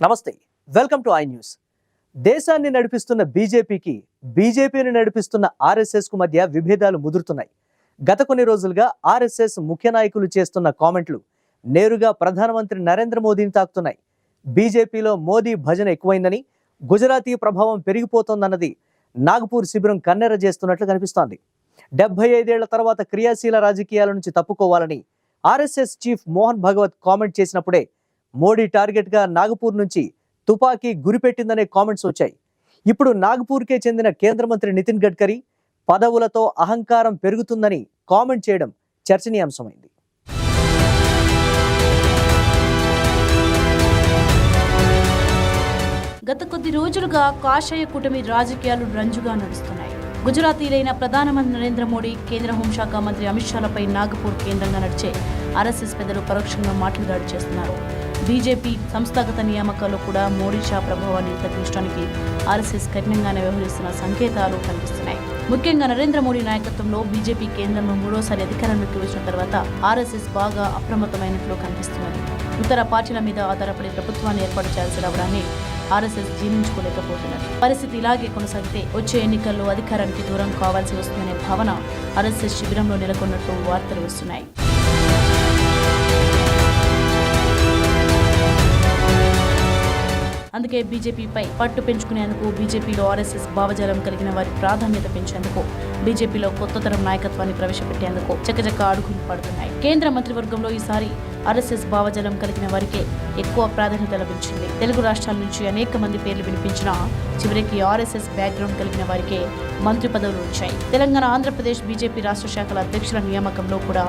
నమస్తే welcome to I news. దేశాన్ని నడిపిస్తున్న బీజేపీకి బీజేపీని నడిపిస్తున్న ఆర్ఎస్ఎస్కు మధ్య విభేదాలు ముదురుతున్నాయి. గత కొన్ని రోజులుగా ఆర్ఎస్ఎస్ ముఖ్య నాయకులు చేస్తున్న కామెంట్లు నేరుగా ప్రధానమంత్రి నరేంద్ర మోదీని తాకుతున్నాయి. బీజేపీలో మోదీ భజన ఎక్కువైందని గుజరాతీ ప్రభావం పెరిగిపోతోందన్నది నాగపూర్ శిబిరం కన్నెర చేస్తున్నట్లు కనిపిస్తోంది. డెబ్బై ఐదేళ్ళ తర్వాత క్రియాశీల రాజకీయాల నుంచి తప్పుకోవాలని RSS chief Mohan Bhagwat comment చేసినప్పుడే మోడీ టార్గెట్గా నాగపూర్ నుంచి తుపాకీ గురిపెట్టిందనే కామెంట్స్ వచ్చాయి. ఇప్పుడు నాగపూర్కే చెందిన కేంద్ర మంత్రి నితిన్ గడ్కరీ పదవులతో అహంకారం పెరుగుతుందని కామెంట్ చేయడం చర్చనీయాంశమైంది. గత కొద్ది రోజులుగా కాషాయ కూటమి రాజకీయాలు రంజుగా నడుస్తున్నాయి. గుజరాతీలైన ప్రధానమంత్రి నరేంద్ర మోడీ కేంద్ర హోంశాఖ మంత్రి అమిత్ షాలపై నాగపూర్ కేంద్రంగా నడిచే ఆర్ఎస్ఎస్ పెద్దలు పరోక్షంగా మాట్లాడి చేస్తున్నారు. బీజేపీ సంస్థాగత నియామకాల్లో కూడా మోడీ షా ప్రభావాన్ని తగ్గించడానికి ఆర్ఎస్ఎస్ కఠినంగానే వ్యవహరిస్తున్న సంకేతాలు కనిపిస్తున్నాయి. ముఖ్యంగా నరేంద్ర మోడీ నాయకత్వంలో బీజేపీ కేంద్రంలో మూడోసారి అధికారంలోకి వచ్చిన తర్వాత ఆర్ఎస్ఎస్ బాగా అప్రమత్తమైనట్లు కనిపిస్తున్నది. ఇతర పార్టీల మీద ఆధారపడి ప్రభుత్వాన్ని ఏర్పాటు చేయాల్సి రావడాన్ని ఆర్ఎస్ఎస్ జీర్ణించుకోలేకపోతున్నారు పరిస్థితి ఇలాగే కొనసాగితే వచ్చే ఎన్నికల్లో అధికారానికి దూరం కావాల్సి వస్తుందనే భావన ఆర్ఎస్ఎస్ శిబిరంలో నెలకొన్నట్లు వార్తలు వస్తున్నాయి. అందుకే బీజేపీపై పట్టు పెంచుకునేందుకు బీజేపీలో ఆర్ఎస్ఎస్ భావజాలం కలిగిన వారి ప్రాధాన్యత పెంచేందుకు బీజేపీలో కొత్త తరం నాయకత్వాన్ని ప్రవేశపెట్టేందుకు చక్కచక్క అడుగులు పడుతున్నాయి. కేంద్ర మంత్రివర్గంలో ఈసారి ఆర్ఎస్ఎస్ భావజాలం కలిగిన వారికే ఎక్కువ ప్రాధాన్యత లభించింది. తెలుగు రాష్ట్రాల నుంచి అనేక మంది పేర్లు వినిపించినా చివరికి ఆర్ఎస్ఎస్ బ్యాక్గ్రౌండ్ కలిగిన వారికే మంత్రి పదవులు వచ్చాయి. తెలంగాణ ఆంధ్రప్రదేశ్ బీజేపీ రాష్ట్ర శాఖల అధ్యక్షుల నియామకంలో కూడా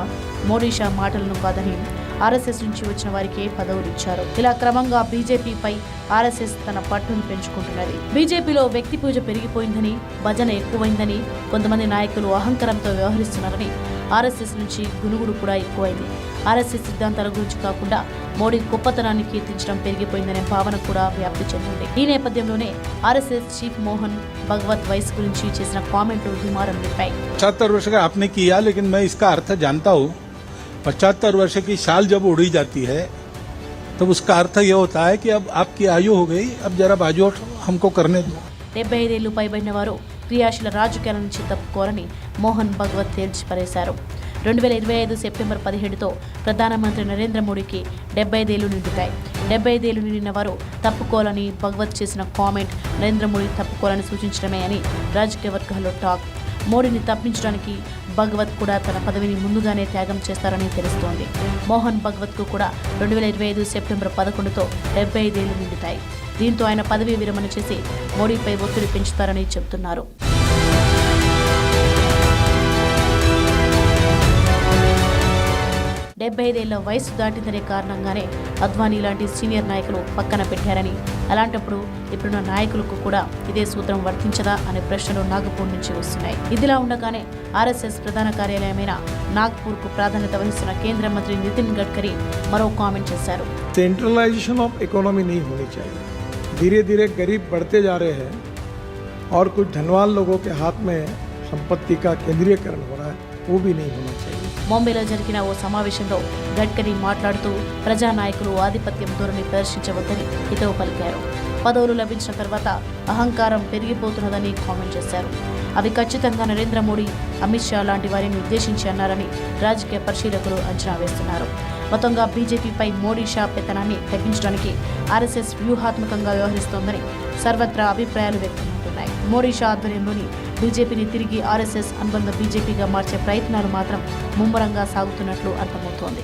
మోడీ షా మాటలను కాదని ఆర్ఎస్ఎస్ నుంచి వచ్చిన వారికి పదవులు ఇచ్చారు ఇలా క్రమంగా బీజేపీపై ఆర్ఎస్ఎస్ తన పట్టును పెంచుకుంటున్నది బీజేపీలో వ్యక్తి పూజ పెరిగిపోయిందని భజన ఎక్కువైందని కొంతమంది నాయకులు అహంకారంతో వ్యవహరిస్తున్నారని ఆర్ఎస్ఎస్ నుంచి గునుగుడు కూడా ఎక్కువైంది ఆర్ఎస్ఎస్ సిద్ధాంతాల గురించి కాకుండా మోడీ గొప్పతనాన్ని కీర్తించడం పెరిగిపోయిందనే భావన కూడా వ్యాప్తి చెందింది ఈ నేపథ్యంలోనే ఆర్ఎస్ఎస్ చీఫ్ మోహన్ భగవత్ వయస్ గురించి చేసిన కామెంట్లు దుమారం రేపాయి पचहत्तर वर्ष का आपने किया लेकिन मैं इसका अर्थ जानता हूँ पचहत्तर वर्ष की शाल जब उड़ी जाती है तो उसका अर्थ ये होता है कि अब आपकी आयु हो गई अब जरा बाजू हमको करने दो డెబ్బై ఐదేళ్లు పైబడిన వారు క్రియాశీల రాజకీయాల నుంచి తప్పుకోరని మోహన్ భగవత్ తేల్చిపారేశారు రెండు వేల ఇరవై ఐదు సెప్టెంబర్ పదిహేడుతో ప్రధానమంత్రి నరేంద్ర మోడీకి డెబ్బై ఐదేళ్లు నిండుతాయి డెబ్బై ఐదేళ్లు నిండిన వారు తప్పుకోవాలని భగవత్ చేసిన కామెంట్ నరేంద్ర మోడీ తప్పుకోవాలని సూచించడమే అని రాజకీయ వర్గాల్లో టాక్ మోడీని తప్పించడానికి భగవత్ కూడా తన పదవిని ముందుగానే త్యాగం చేస్తారని తెలుస్తోంది. మోహన్ భగవత్కు కూడా రెండు వేల ఇరవై ఐదు సెప్టెంబర్ పదకొండుతో డెబ్బై ఐదేళ్ళు నిండుతాయి. దీంతో ఆయన పదవీ విరమణ చేసి మోడీపై ఒత్తిడి పెంచుతారని చెబుతున్నారు డెబ్బై ఐదేళ్ల వయసు దాటిందనే కారణంగానే అద్వానీ లాంటి సీనియర్ నాయకులు పక్కన పెట్టారని అలాంటప్పుడు ఇప్పుడున్న నాయకులకు కూడా ఇదే సూత్రం వర్తించదా అనే ప్రశ్నలు నాగపూర్ నుంచి వస్తున్నాయి ఇదిలా ఉండగానే ఆర్ఎస్ఎస్ ప్రధాన కార్యాలయమైన నాగ్పూర్కు ప్రాధాన్యత వహిస్తున్న కేంద్ర మంత్రి నితిన్ గడ్కరీ మరో కామెంట్ చేశారు सेंट्रलाइजेशन ऑफ इकोनॉमी नहीं होनी चाहिए धीरे धीरे गरीब बढ़ते जा रहे हैं और कुछ धनवान लोगों के हाथ में संपत्ति का केंद्रीयकरण हो रहा है वो भी नहीं होना चाहिए ముంబైలో జరిగిన ఓ సమావేశంలో గడ్కరీ మాట్లాడుతూ ప్రజానాయకులు ఆధిపత్యం ధోరణి ప్రదర్శించవద్దని హితవు పలికారు. పదవులు లభించిన తర్వాత అహంకారం పెరిగిపోతున్నదని కామెంట్ చేశారు. అవి ఖచ్చితంగా నరేంద్ర మోడీ అమిత్ షా లాంటి వారిని ఉద్దేశించి అన్నారని రాజకీయ పరిశీలకులు అంచనా వేస్తున్నారు. మొత్తంగా బీజేపీపై మోడీ షా పెత్తనాన్ని తగ్గించడానికి ఆర్ఎస్ఎస్ వ్యూహాత్మకంగా వ్యవహరిస్తోందని సర్వత్రా అభిప్రాయాలు వ్యక్తమవుతున్నాయి. మోడీ షా ఆధ్వర్యంలోని బీజేపీని తిరిగి ఆర్ఎస్ఎస్ అనుబంధ బీజేపీగా మార్చే ప్రయత్నాలు మాత్రం ముమ్మరంగా సాగుతున్నట్లు అర్థమవుతోంది.